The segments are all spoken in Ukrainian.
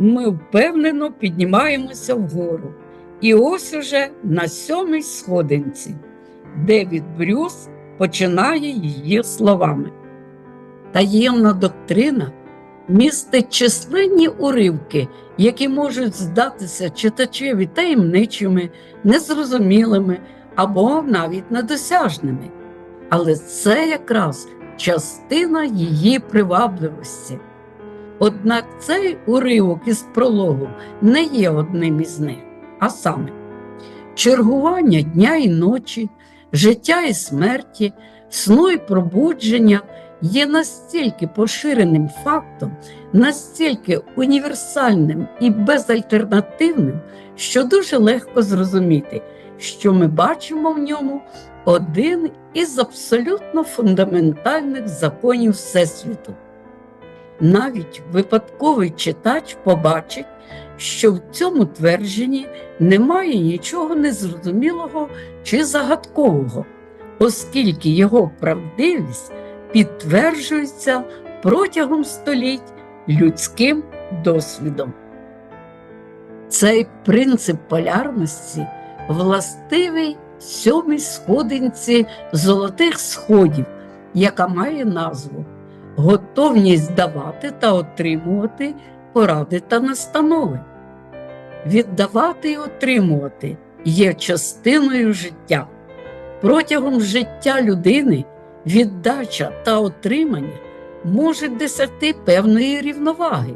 ми впевнено піднімаємося вгору. І ось уже на сьомій сходинці Девід Брюс починає її словами. Таємна доктрина містить численні уривки, які можуть здатися читачеві таємничими, незрозумілими або навіть недосяжними. Але це якраз частина її привабливості. Однак цей уривок із прологу не є одним із них, а саме чергування дня і ночі, життя і смерті, сну і пробудження є настільки поширеним фактом, настільки універсальним і безальтернативним, що дуже легко зрозуміти, що ми бачимо в ньому один із абсолютно фундаментальних законів Всесвіту. Навіть випадковий читач побачить, що в цьому твердженні немає нічого незрозумілого чи загадкового, оскільки його правдивість підтверджується протягом століть людським досвідом. Цей принцип полярності властивий сьомій сходинці золотих сходів, яка має назву готовність давати та отримувати поради та настанови. Віддавати і отримувати є частиною життя. Протягом життя людини віддача та отримання можуть досягти певної рівноваги,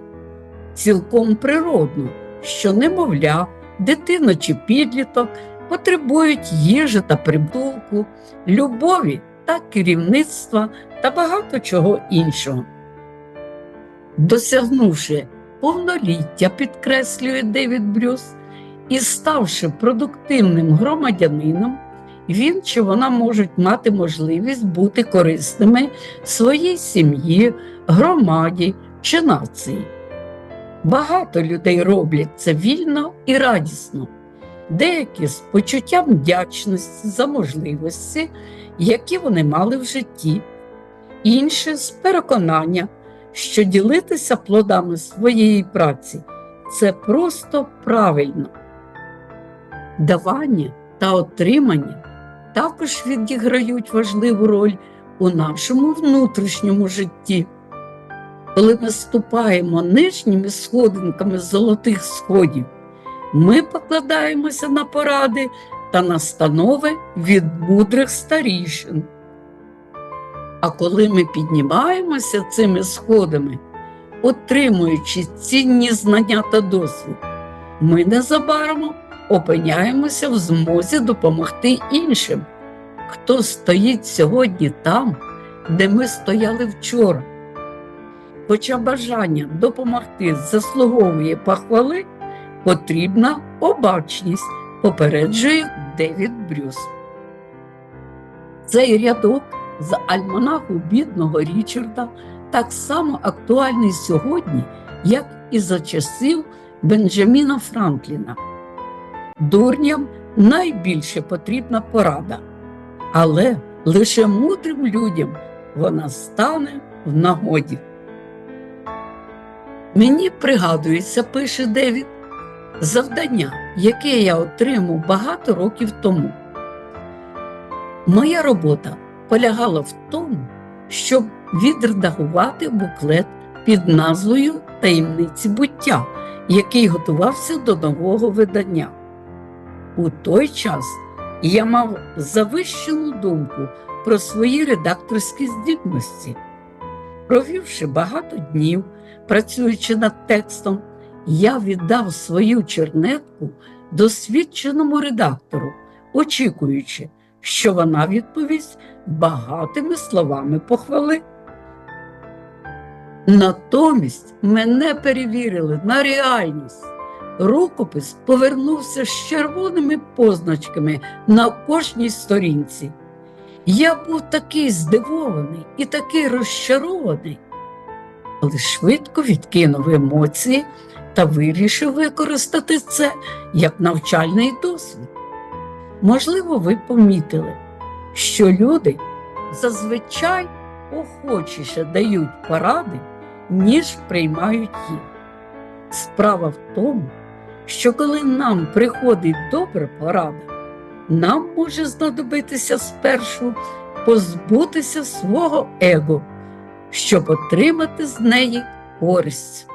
цілком природно, що немовля, дитина чи підліток потребують їжі та притулку, любові та керівництва та багато чого іншого. Досягнувши повноліття, підкреслює Девід Брюс, і ставши продуктивним громадянином, він чи вона можуть мати можливість бути корисними своїй сім'ї, громаді чи нації. Багато людей роблять це вільно і радісно, деякі з почуттям вдячності за можливості, які вони мали в житті, інші з переконання, що ділитися плодами своєї праці це просто правильно. Давання та отримання також відіграють важливу роль у нашому внутрішньому житті. Коли ми ступаємо нижніми сходинками золотих сходів, ми покладаємося на поради та настанови від мудрих старішин. А коли ми піднімаємося цими сходами, отримуючи цінні знання та досвід, ми незабаром опиняємося в змозі допомогти іншим, хто стоїть сьогодні там, де ми стояли вчора. Хоча бажання допомогти заслуговує похвали, потрібна обачність, попереджує Девід Брюс. Цей рядок з альманаху бідного Річарда так само актуальний сьогодні, як і за часів Бенджаміна Франкліна. Дурням найбільше потрібна порада, але лише мудрим людям вона стане в нагоді. Мені пригадується, пише Девід, завдання, яке я отримав багато років тому. Моя робота полягала в тому, щоб відредагувати буклет під назвою Таємниці буття, який готувався до нового видання. У той час я мав завищену думку про свої редакторські здібності. Провівши багато днів, працюючи над текстом, я віддав свою чернетку досвідченому редактору, очікуючи, що вона відповість багатими словами похвали. Натомість мене перевірили на реальність. Рукопис повернувся з червоними позначками на кожній сторінці. Я був такий здивований і такий розчарований, але швидко відкинув емоції та вирішив використати це як навчальний досвід. Можливо, ви помітили, що люди зазвичай охочіше дають поради, ніж приймають їх. Справа в тому, що коли нам приходить добра порада, нам може знадобитися спершу позбутися свого его, щоб отримати з неї користь.